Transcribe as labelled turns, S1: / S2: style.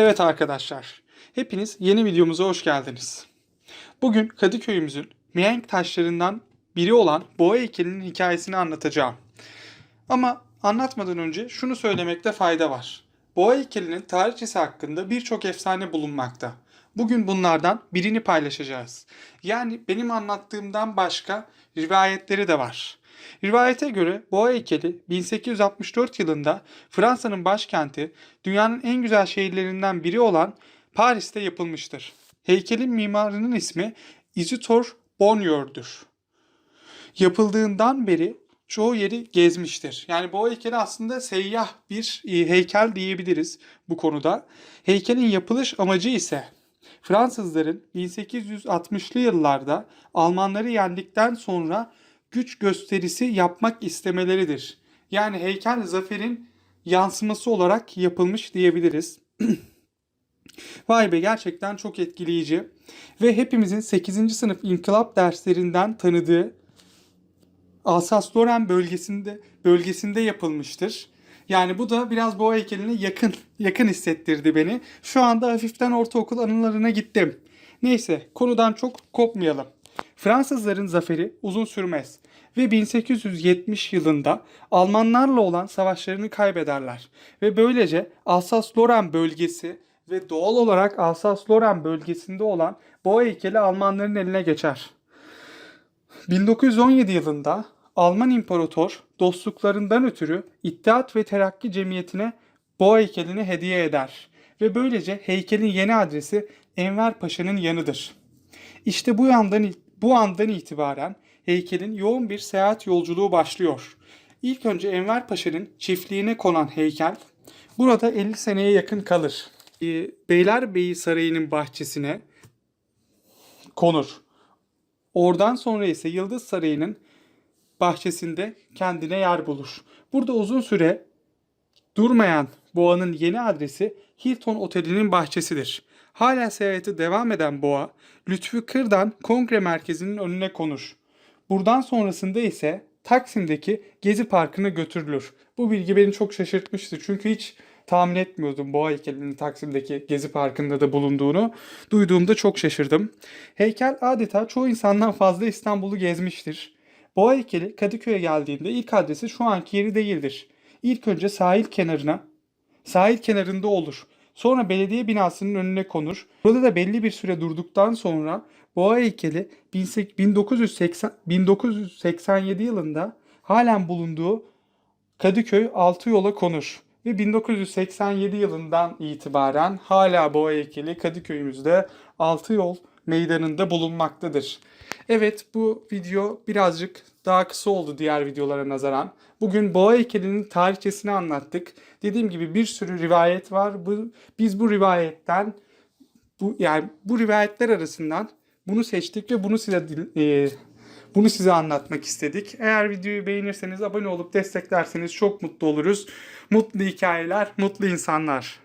S1: Evet arkadaşlar, hepiniz yeni videomuza hoş geldiniz. Bugün Kadıköy'ümüzün mihenk taşlarından biri olan boğa heykelinin hikayesini anlatacağım. Ama anlatmadan önce şunu söylemekte fayda var. Boğa heykelinin tarihçesi hakkında birçok efsane bulunmakta. Bugün bunlardan birini paylaşacağız. Yani benim anlattığımdan başka rivayetleri de var. Rivayete göre boğa heykeli 1864 yılında Fransa'nın başkenti, dünyanın en güzel şehirlerinden biri olan Paris'te yapılmıştır. Heykelin mimarının ismi Isidore Bonneur'dur. Yapıldığından beri çoğu yeri gezmiştir. Yani bu heykeli aslında seyyah bir e, heykel diyebiliriz bu konuda. Heykelin yapılış amacı ise Fransızların 1860'lı yıllarda Almanları yendikten sonra güç gösterisi yapmak istemeleridir. Yani heykel zaferin yansıması olarak yapılmış diyebiliriz. Vay be gerçekten çok etkileyici ve hepimizin 8. sınıf inkılap derslerinden tanıdığı Alsas-Lorraine bölgesinde bölgesinde yapılmıştır. Yani bu da biraz boğa heykeline yakın yakın hissettirdi beni. Şu anda hafiften ortaokul anılarına gittim. Neyse konudan çok kopmayalım. Fransızların zaferi uzun sürmez ve 1870 yılında Almanlarla olan savaşlarını kaybederler ve böylece Alsas-Lorraine bölgesi ve doğal olarak Alsas-Lorraine bölgesinde olan boğa heykeli Almanların eline geçer. 1917 yılında Alman İmparator dostluklarından ötürü İttihat ve Terakki Cemiyeti'ne boğa heykelini hediye eder ve böylece heykelin yeni adresi Enver Paşa'nın yanıdır. İşte bu yandan bu andan itibaren heykelin yoğun bir seyahat yolculuğu başlıyor. İlk önce Enver Paşa'nın çiftliğine konan heykel burada 50 seneye yakın kalır. Ee, Beylerbeyi Sarayı'nın bahçesine konur. Oradan sonra ise Yıldız Sarayı'nın bahçesinde kendine yer bulur. Burada uzun süre durmayan Boğa'nın yeni adresi Hilton Oteli'nin bahçesidir. Hala seyahati devam eden Boğa, Lütfü Kırdan Kongre Merkezi'nin önüne konur. Buradan sonrasında ise Taksim'deki Gezi Parkı'na götürülür. Bu bilgi beni çok şaşırtmıştı çünkü hiç tahmin etmiyordum boğa heykelinin Taksim'deki Gezi Parkı'nda da bulunduğunu. Duyduğumda çok şaşırdım. Heykel adeta çoğu insandan fazla İstanbul'u gezmiştir. Boğa heykeli Kadıköy'e geldiğinde ilk adresi şu anki yeri değildir. İlk önce sahil kenarına, sahil kenarında olur. Sonra belediye binasının önüne konur. Burada da belli bir süre durduktan sonra Boğa heykeli 1980, 1987 yılında halen bulunduğu Kadıköy altı yola konur. Ve 1987 yılından itibaren hala boğa heykeli Kadıköy'ümüzde altı yol meydanında bulunmaktadır. Evet bu video birazcık daha kısa oldu diğer videolara nazaran. Bugün boğa heykelinin tarihçesini anlattık. Dediğim gibi bir sürü rivayet var. Bu, biz bu rivayetten bu yani bu rivayetler arasından bunu seçtik ve bunu size e, bunu size anlatmak istedik. Eğer videoyu beğenirseniz abone olup desteklerseniz çok mutlu oluruz. Mutlu hikayeler, mutlu insanlar.